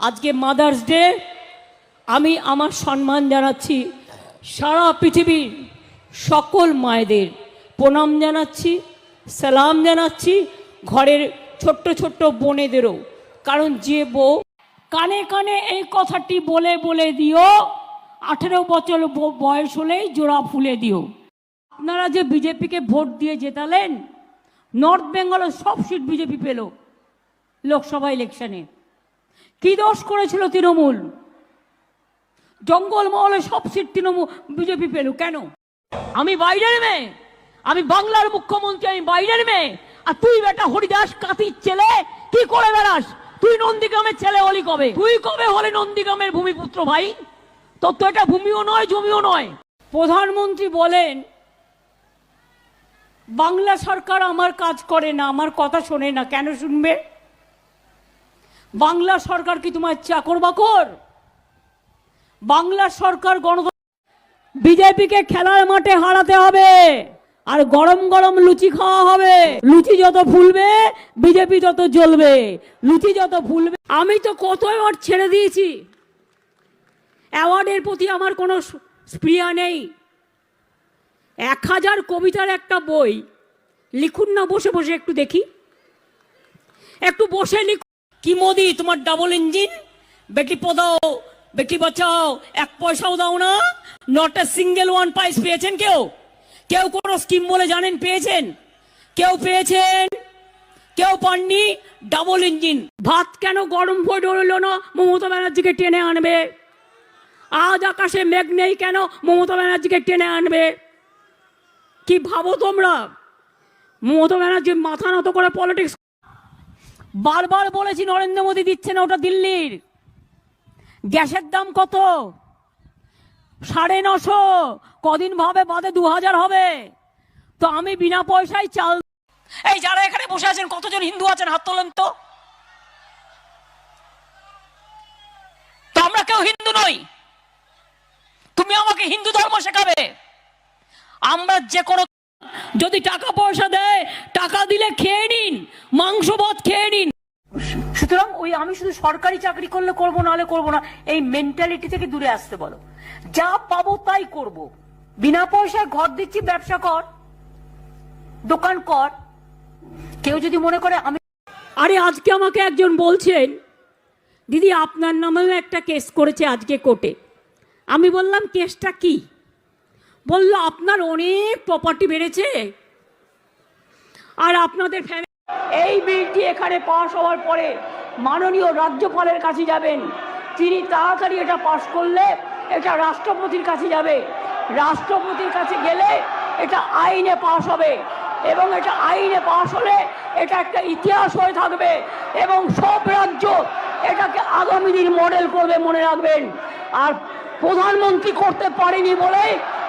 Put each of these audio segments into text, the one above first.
আজকে mother's day আমি আমার সম্মান জানাচ্ছি সারা পৃথিবীর সকল মায়েদের প্রণাম জানাচ্ছি, সালাম জানাচ্ছি ঘরের ছোট্ট ছোট্ট বোনেদেরও। কারণ যে বউ কানে কানে এই কথাটি বলে বলে দিও, আঠেরো বছর বয়স হলেই জোড়া ফুলে দিও। আপনারা যে বিজেপিকে ভোট দিয়ে জেতালেন, নর্থ বেঙ্গলের সব সিট বিজেপি পেল, লোকসভা ইলেকশনে। কি দোষ করেছিল তৃণমূল? জঙ্গলমহলে সব সিট তৃণমূল, বিজেপি পেল কেন? আমি বাইরের মেয়ে। আমি বাংলার মুখ্যমন্ত্রী, আমি বাইরের মেয়ে। আর তুই বেটা হরিদাস কাতির ছেলে, কি করে বেড়াস? তুই নন্দীগ্রামের ছেলে হলি কবে? তুই কবে হলে নন্দীগ্রামের ভূমিপুত্র ভাই? তোর তো এটা ভূমিও নয়, জমিও নয়। প্রধানমন্ত্রী বলেন, বাংলা সরকার আমার কাজ করে না, আমার কথা শোনে না, কেন শুনবে? বাংলা সরকার কি তোমার চাকর বাকর? বাংলা সরকার গণ বিজেপিকে খেলার মাঠে হারাতে হবে আর গরম গরম লুচি খাওয়া হবে। লুচি যত ফুলবে, বিজেপি যত জ্বলবে। লুচি যত ফুলবে, আমি তো কত অ্যাওয়ার্ড ছেড়ে দিয়েছি। অ্যাওয়ার্ডের প্রতি আমার কোনো স- স্পৃহা নেই। এক হাজার কবিতার একটা বই, লিখুন না, বসে বসে একটু দেখি। একটু বসে লিখ কি মোদি, তোমার ডাবল ইঞ্জিন বেটি পদাও, বেটি বাঁচাও, এক পয়সাও দাও না। নট এ সিঙ্গেল ওয়ান পাইস পেয়েছেন কেউ? কেউ কোনো স্কিম বলে জানেন পেয়েছেন? কেউ পেয়েছেন? কেউ পাননি? ডাবল ইঞ্জিন ভাত কেন গরম হয়ে ডরল না? মমতা ব্যানার্জিকে টেনে আনবে। আজ আকাশে মেঘ নেই কেন? মমতা ব্যানার্জিকে টেনে আনবে। কি ভাবো তোমরা? মমতা ব্যানার্জি মাথা নত করে পলিটিক্স বারবার বলেছি, নরেন্দ্র মোদী দিচ্ছে না ওটা দিল্লির। গ্যাসের দাম কত? সাড়ে নশো। কদিন ভাবে বাদে দু হাজার হবে। তো আমি বিনা পয়সায় চাল এই যারা এখানে বসে আছেন, কতজন হিন্দু আছেন? হাত তোলেন তো। তো আমরা কেউ হিন্দু নই। তুমি আমাকে হিন্দু ধর্ম শেখাবে। আমরা যে কোনো যদি টাকা পয়সা দেয় টাকা দিলে খেয়ে নিন মাংস ভাত খেয়ে নিন। সুতরাং ওই আমি শুধু সরকারি চাকরি করলে করব নাহলে করব না এই মেন্টালিটি থেকে দূরে আসতে বলো। যা পাবো তাই করব। বিনা পয়সায় ঘর দিচ্ছি ব্যবসা কর দোকান কর। কেউ যদি মনে করে আমি আরে আজকে আমাকে একজন বলছেন দিদি আপনার নামেও একটা কেস করেছে আজকে কোর্টে আমি বললাম কেসটা কি? বলল, আপনার অনেক প্রপার্টি বেড়েছে। আর আপনাদের এই বিলটি এখানে পাশ হওয়ার পরে মাননীয় রাজ্যপালের কাছে যাবেন। তিনি তাড়াতাড়ি এটা পাশ করলে এটা রাষ্ট্রপতির কাছে যাবে। রাষ্ট্রপতির কাছে গেলে এটা আইনে পাশ হবে এবং এটা আইনে পাশ হলে এটা একটা ইতিহাস হয়ে থাকবে এবং সব রাজ্য এটাকে আগামী দিন মডেল করবে মনে রাখবেন। আর প্রধানমন্ত্রী করতে পারেনি বলে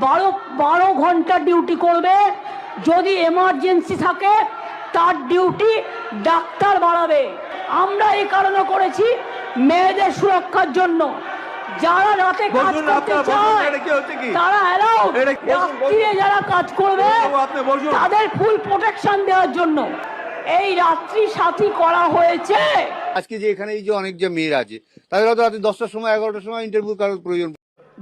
বারো বারো ঘণ্টা ডিউটি করবে যদি এমার্জেন্সি থাকে তার ডিউটি ডাক্তার বাড়াবে আমরা এই কারণে করেছি মেয়েদের সুরক্ষার জন্য যারা রাতে কাজ করতে চায়? তারা এলাও। রাত্রিরে যারা কাজ করবে। তাদের ফুল প্রোটেকশন দেওয়ার জন্য এই রাত্রি সাথী করা হয়েছে আজকে যে এখানে এই যে অনেক যে মেয়েরা আছে তাদের হয়তো রাতে দশটার সময় এগারোটার সময় ইন্টারভিউ করার প্রয়োজন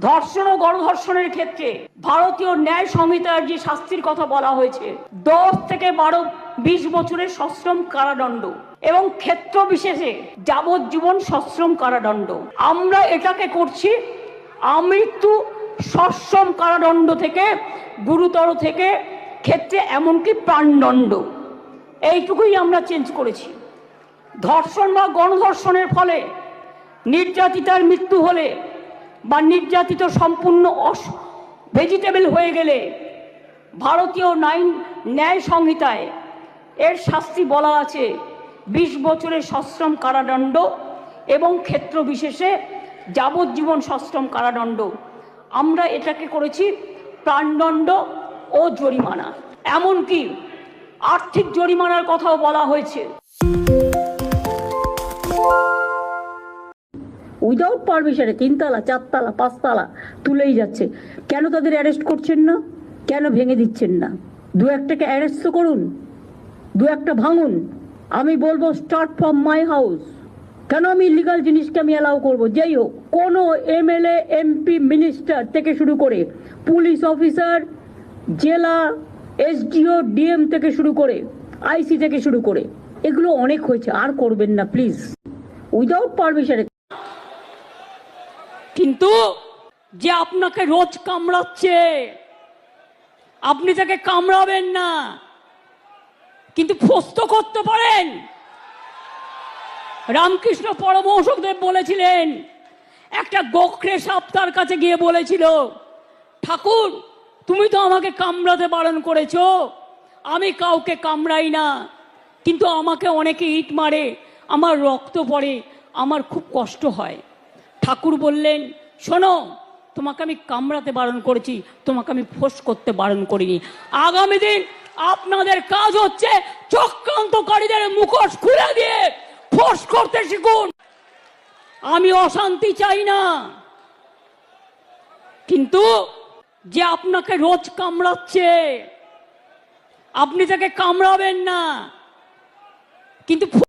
ধর্ষণ ও গণধর্ষণের ক্ষেত্রে ভারতীয় ন্যায় সংহিতার যে শাস্তির কথা বলা হয়েছে, দশ থেকে বারো, বিশ বছরের সশ্রম কারাদণ্ড এবং ক্ষেত্র বিশেষে যাবজ্জীবন সশ্রম কারাদণ্ড। আমরা এটাকে করছি আমৃত্যু সশ্রম কারাদণ্ড থেকে, গুরুতর থেকে, ক্ষেত্রে এমনকি প্রাণদণ্ড। এইটুকুই আমরা চেঞ্জ করেছি। ধর্ষণ বা গণধর্ষণের ফলে নির্যাতিতার মৃত্যু হলে বা নির্যাতিত সম্পূর্ণ অস ভেজিটেবল হয়ে গেলে ভারতীয় নাইন ন্যায় সংহিতায় এর শাস্তি বলা আছে। বিশ বছরের সশ্রম কারাদণ্ড এবং ক্ষেত্র বিশেষে যাবজ্জীবন সশ্রম কারাদণ্ড। আমরা এটাকে করেছি প্রাণদণ্ড ও জরিমানা। এমনকি আর্থিক জরিমানার কথাও বলা হয়েছে। উইদাউট পারমিশনে তিনতলা, চারতলা, পাঁচতলা তুলেই যাচ্ছে। কেন তাদের অ্যারেস্ট করছেন না? কেন ভেঙে দিচ্ছেন না? দু একটাকে অ্যারেস্ট তো করুন, দু একটা ভাঙুন। আমি বলব স্টার্ট ফ্রম মাই হাউস কেন আমি ইলিগাল জিনিসকে আমি অ্যালাউ করব? যেই হোক, কোনো এমএলএ এমপি মিনিস্টার থেকে শুরু করে পুলিশ অফিসার জেলা এসডিও ডিএম থেকে শুরু করে আইসি থেকে শুরু করে, এগুলো অনেক হয়েছে, আর করবেন না প্লিজ উইদাউট পারমিশনে কিন্তু যে আপনাকে রোজ কামড়াচ্ছে, আপনি তাকে কামড়াবেন না, কিন্তু ফস্ত করতে পারেন। রামকৃষ্ণ পরমহংসদেব বলেছিলেন, একটা গোখরে সাপ তার কাছে গিয়ে বলেছিল, ঠাকুর, তুমি তো আমাকে কামড়াতে বারণ করেছ, আমি কাউকে কামড়াই না, কিন্তু আমাকে অনেকে ইট মারে, আমার রক্ত পড়ে, আমার খুব কষ্ট হয়। ঠাকুর বললেন, শোনো, তোমাকে আমি কামড়াতে বারণ করেছি, তোমাকে আমি ফোঁস করতে বারণ করিনি। আগামী দিন আপনাদের কাজ হচ্ছে চক্রান্তকারীদের মুখোশ খুলে দিয়ে ফোঁস করতে শিখুন। আমি অশান্তি চাই না। কিন্তু যে আপনাকে রোজ কামড়াচ্ছে, আপনি তাকে কামড়াবেন না। কিন্তু